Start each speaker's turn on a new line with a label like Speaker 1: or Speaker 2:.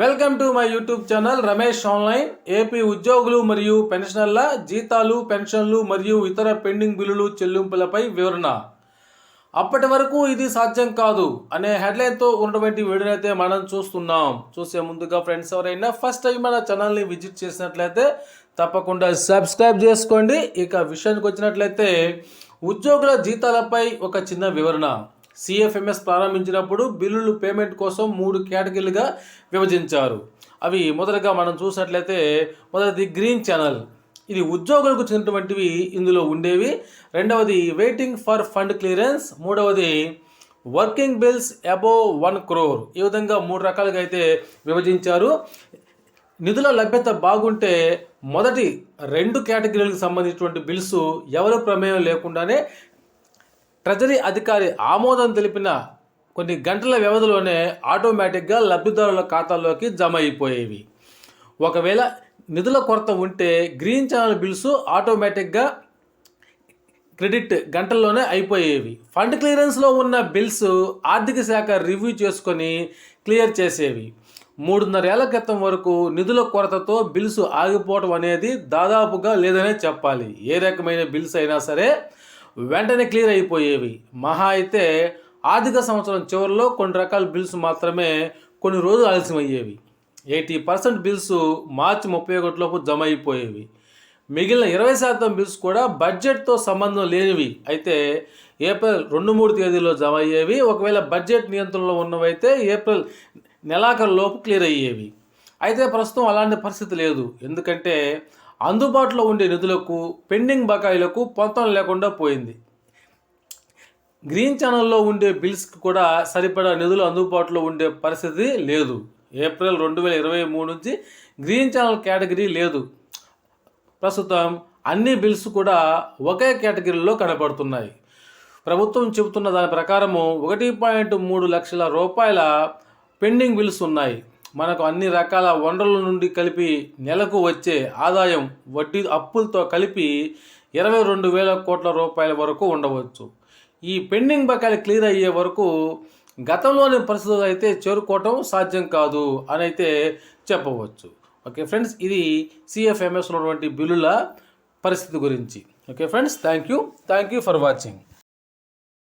Speaker 1: Welcome to my YouTube channel Ramesh online. AP ఉద్యోగులు మరియు పెన్షనర్ల జీతాలు పెన్షన్లు మరియు ఇతర పెండింగ్ బిల్లులు చెల్లింపులపై వివరణ. అప్పటి వరకు ఇది సాధ్యం కాదు అనే హెడ్లైన్తో ఉన్నటువంటి వీడియోనైతే మనం చూస్తున్నాం. చూసే ముందుగా ఫ్రెండ్స్ ఎవరైనా ఫస్ట్ టైం మన ఛానల్ని విజిట్ చేసినట్లయితే తప్పకుండా సబ్స్క్రైబ్ చేసుకోండి. ఇక విషయానికి వచ్చినట్లయితే ఉద్యోగుల జీతాలపై ఒక చిన్న వివరణ. సిఎఫ్ఎంఎస్ ప్రారంభించినప్పుడు బిల్లులు పేమెంట్ కోసం మూడు కేటగిరీలుగా విభజించారు. అవి మొదటగా మనం చూసినట్లయితే మొదటిది గ్రీన్ ఛానల్. ఇది ఉద్యోగులకు చెందినటువంటివి ఇందులో ఉండేవి. రెండవది వెయిటింగ్ ఫర్ ఫండ్ క్లియరెన్స్ మూడవది working bills above one crore ఈ విధంగా మూడు రకాలుగా అయితే విభజించారు. నిధుల లభ్యత బాగుంటే మొదటి రెండు కేటగిరీలకు సంబంధించినటువంటి బిల్స్ ఎవరు ప్రమేయం లేకుండానే ట్రెజరీ అధికారి ఆమోదం తెలిపిన కొన్ని గంటల వ్యవధిలోనే ఆటోమేటిక్గా లబ్ధిదారుల ఖాతాల్లోకి జమ అయిపోయేవి. ఒకవేళ నిధుల కొరత ఉంటే గ్రీన్ ఛానల్ బిల్స్ ఆటోమేటిక్గా క్రెడిట్ గంటల్లోనే అయిపోయేవి. ఫండ్ క్లియరెన్స్లో ఉన్న బిల్స్ ఆర్థిక శాఖ రివ్యూ చేసుకొని క్లియర్ చేసేవి. మూడున్నరేళ్ళ క్రితం వరకు నిధుల కొరతతో బిల్స్ ఆగిపోవడం అనేది దాదాపుగా లేదనే చెప్పాలి. ఏ రకమైన బిల్స్ అయినా సరే వెంటనే క్లియర్ అయిపోయేవి. మహా అయితే ఆర్థిక సంవత్సరం చివరిలో కొన్ని రకాల బిల్స్ మాత్రమే కొన్ని రోజులు ఆలస్యం అయ్యేవి ఎయిటీ పర్సెంట్ బిల్స్ మార్చి ముప్పై ఒకటిలోపు జమ అయిపోయేవి. మిగిలిన ఇరవై శాతం బిల్స్ కూడా బడ్జెట్తో సంబంధం లేనివి. అయితే ఏప్రిల్ రెండు మూడు తేదీలో జమ అయ్యేవి. ఒకవేళ బడ్జెట్ నియంత్రణలో ఉన్నవైతే ఏప్రిల్ నెలాఖరులోపు క్లియర్ అయ్యేవి. అయితే ప్రస్తుతం అలాంటి పరిస్థితి లేదు. ఎందుకంటే అందుబాటులో ఉండే నిధులకు పెండింగ్ బకాయిలకు పొంతం లేకుండా పోయింది. గ్రీన్ ఛానల్లో ఉండే బిల్స్కి కూడా సరిపడా నిధులు అందుబాటులో ఉండే పరిస్థితి లేదు. ఏప్రిల్ రెండు వేల ఇరవై మూడు నుంచి గ్రీన్ ఛానల్ కేటగిరీ లేదు. ప్రస్తుతం అన్ని బిల్స్ కూడా ఒకే కేటగిరీలో కనపడుతున్నాయి ప్రభుత్వం చెబుతున్న దాని ప్రకారము ఒకటి పాయింట్ మూడు లక్షల రూపాయల పెండింగ్ బిల్స్ ఉన్నాయి. మనకు అన్ని రకాల వనరుల నుండి కలిపి నెలకు వచ్చే ఆదాయం వడ్డీ అప్పులతో కలిపి ఇరవై రెండు వేల కోట్ల రూపాయల వరకు ఉండవచ్చు. ఈ పెండింగ్ బకాయిలు క్లియర్ అయ్యే వరకు గతంలోని పరిస్థితులు అయితే చేరుకోవటం సాధ్యం కాదు అని అయితే చెప్పవచ్చు. ఓకే ఫ్రెండ్స్ ఇది సిఎఫ్ఎంఎస్లో ఉన్నటువంటి బిల్లుల పరిస్థితి గురించి. Okay friends thank you. Thank you for watching.